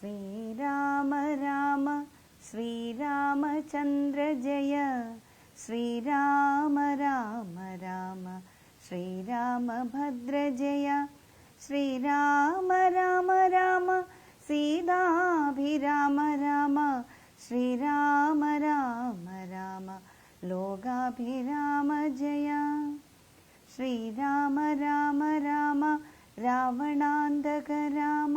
श्रीराम राम श्रीरामचन्द्र जय। श्रीराम राम राम श्रीरामभद्र जय। श्रीराम राम राम सीताभिराम राम श्रीराम राम राम लोगाभिराम जय। श्रीराम राम राम रावणान्तक राम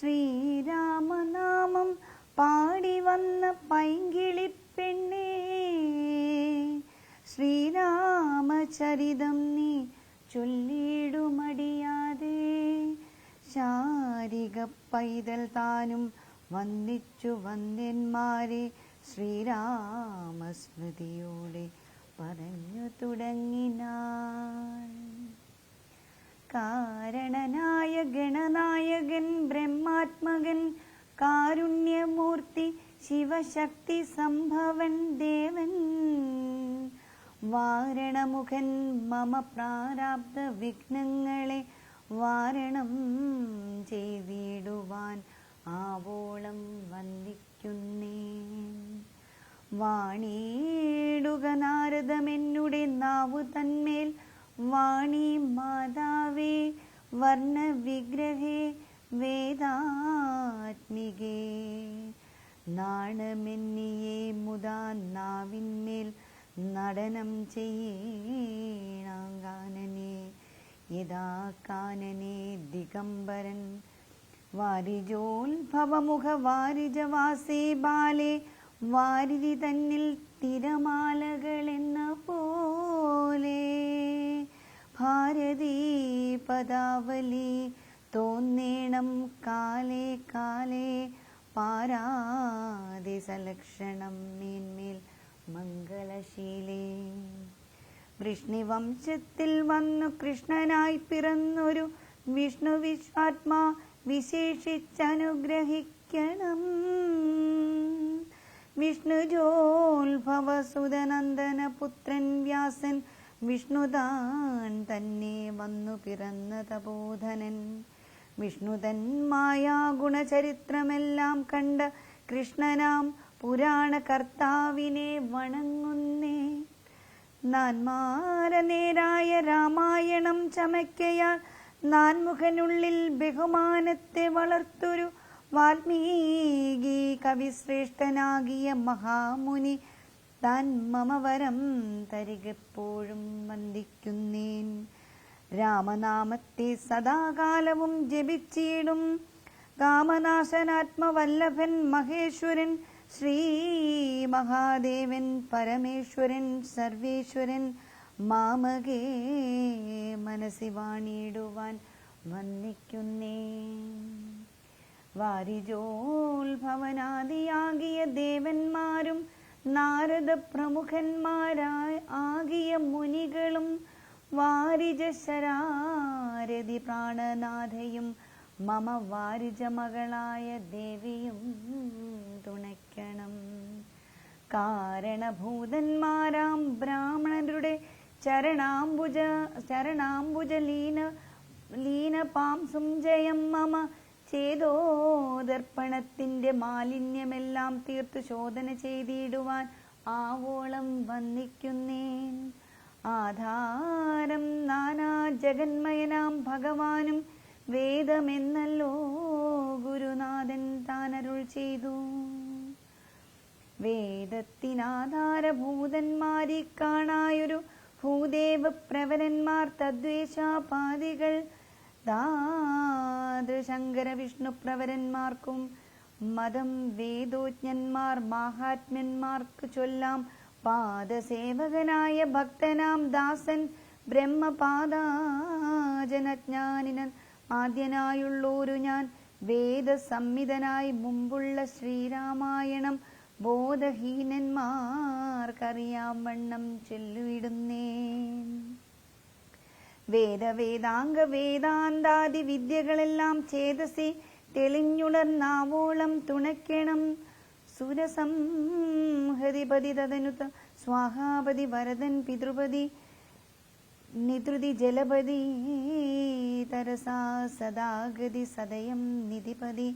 ശ്രീരാമനാമം പാടി വന്ന പൈങ്കിളിപ്പെണ്ണേ. ശ്രീരാമചരിതം നീ ചൊല്ലിടുമടിയാതെ. ശാരിക പൈതൽ താനും വന്ദിച്ചു വന്ദ്യന്മാരെ ശ്രീരാമസ്മൃതിയോടെ പറഞ്ഞു തുടങ്ങിനാൾ കാരണനായ ഗണനായകൻ ബ്രഹ്മാത്മകൻ കാരുണ്യമൂർത്തി ശിവശക്തി സംഭവൻ ദേവൻ. വാരണമുഖൻ മമ പ്രാരാബ്ദ വിഘ്നങ്ങളെ വാരണം ചെയ്തിടുവാൻ ആവോളം വന്ദിക്കുന്നേ. വാണിയിടുക നാരദമെന്നുടെ നാവു തന്മേൽ വാണി മാതാവേ വർണ വിഗ്രഹേ വേദാത്മികേ. നാണമെന്നിയെ മുതാ നാവിന്മേൽ നടനം ചെയ്യണാങ്കാനനെ യഥാ കാനനെ ദിഗംബരൻ. വാരിജോത്ഭവമുഖ വാരിജവാസേ ബാലെ. വാരിധി തന്നിൽ തിരമാലകളെന്ന പോലെ. ഭാരതീ പദാവലി തോന്നേണം കാലേ കാലേ പാരാതി സലക്ഷണം മേന്മേൽ മംഗളശീലേ. വൃഷ്ണിവംശത്തിൽ വന്നു കൃഷ്ണനായി പിറന്നൊരു വിഷ്ണു വിശ്വാത്മാ വിശേഷിച്ചനുഗ്രഹിക്കണം. വിഷ്ണുജോത്ഭവസുതനന്ദന പുത്രൻ വ്യാസൻ വിഷ്ണുതാൻ തന്നെ വന്നു പിറന്ന തപോധനൻ. വിഷ്ണുതൻ മായാ ഗുണചരിത്രമെല്ലാം കണ്ട കൃഷ്ണനാം പുരാണ കർത്താവിനെ വണങ്ങുന്നേ നാൻമാരനേരായ രാമായണം ചമയ്ക്കയാൽ നാൻമുഖനുള്ളിൽ ബഹുമാനത്തെ വളർത്തൊരു വാൽമീകി കവിശ്രേഷ്ഠനാകിയ മഹാമുനി താൻ മമ വരം തരികെപ്പോഴും വന്ദിക്കുന്നേൻ. രാമനാമത്തെ സദാകാലവും ജപിച്ചിടും. കാമനാശനാത്മവല്ലഭൻ മഹേശ്വരൻ ശ്രീ മഹാദേവൻ പരമേശ്വരൻ സർവേശ്വരൻ മാമകേ മനസ്സി വാണിയിടുവാൻ വന്ദിക്കുന്നേ വാരിജോൽഭവനാദിയാകിയ ദേവന്മാരും നാരദ പ്രമുഖന്മാരായ ആകിയ മുനികളും വാരിജ ശരാരതി പ്രാണനാഥയും മമ വാരിജ മകളായ ദേവിയും തുണയ്ക്കണം. കാരണഭൂതന്മാരാം ബ്രാഹ്മണരുടെ ചരണാംബുജ ചരണാംബുജ ലീന ലീന പാംസും ജയം മമ ചേതോദർപ്പണത്തിന്റെ മാലിന്യമെല്ലാം തീർത്തു ശോധന ചെയ്തിടുവാൻ ആവോളം വന്ദിക്കുന്നേൻ ആധാരം നാനാ ജഗന്മയനാം ഭഗവാനും വേദമെന്നല്ലോ ഗുരുനാഥൻ താനരുൾ ചെയ്തു. വേദത്തിനാധാരഭൂതന്മാരി കാണായൊരു ഭൂദേവ പ്രവരന്മാർ തദ്വേഷാപാദികൾ ദാതൃശങ്കര വിഷ്ണു പ്രവരന്മാർക്കും മതം വേദോജ്ഞന്മാർ മഹാത്മ്യന്മാർക്ക് ചൊല്ലാം പാദസേവകനായ ഭക്തനാം ദാസൻ ബ്രഹ്മപാദാജനജ്ഞാനിനൻ. ആദ്യനായുള്ളൊരു ഞാൻ വേദസംഹിതനായി മുമ്പുള്ള ശ്രീരാമായണം ബോധഹീനന്മാർക്കറിയാം വണ്ണം ചൊല്ലിടുന്നേ വേദവേദാംഗ വേദാന്താദി വിദ്യകളെല്ലാം ചേതസി തെളിഞ്ഞുണർന്നാവോളം തുണയ്ക്കണം. സുരസംഹതിപതി തതനുത സ്വാഹാപതി വരദൻ പിതൃപതി നിതൃതി ജലപതി തരസാ സദാഗതി സദയം നിധിപതി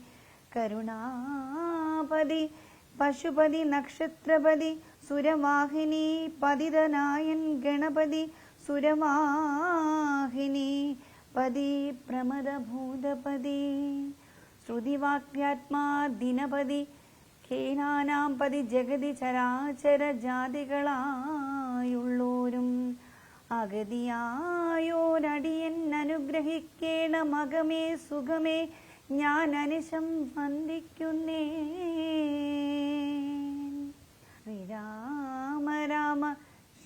കരുണാപതി പശുപതി നക്ഷത്രപതി സുരവാഹിനി പതിതനായൻ ഗണപതി സുരവാഹിനി പതി പ്രമദഭൂതപതി ശ്രുതിവാക്യാത്മാ ദിനപതി ഖേനാനാം പതി ജഗതി ചരാചര ജാതികളായുള്ളോരും. അഗതിയായോരടിയൻ അനുഗ്രഹിക്കേണ മകമേ സുഖമേ ഞാൻ അനുശം വന്ദിക്കുന്നേ.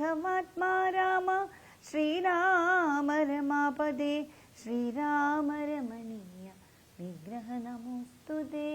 राघवात्मा राम श्रीराम रमापदे श्रीराम रमणीय विग्रह नमोऽस्तु दे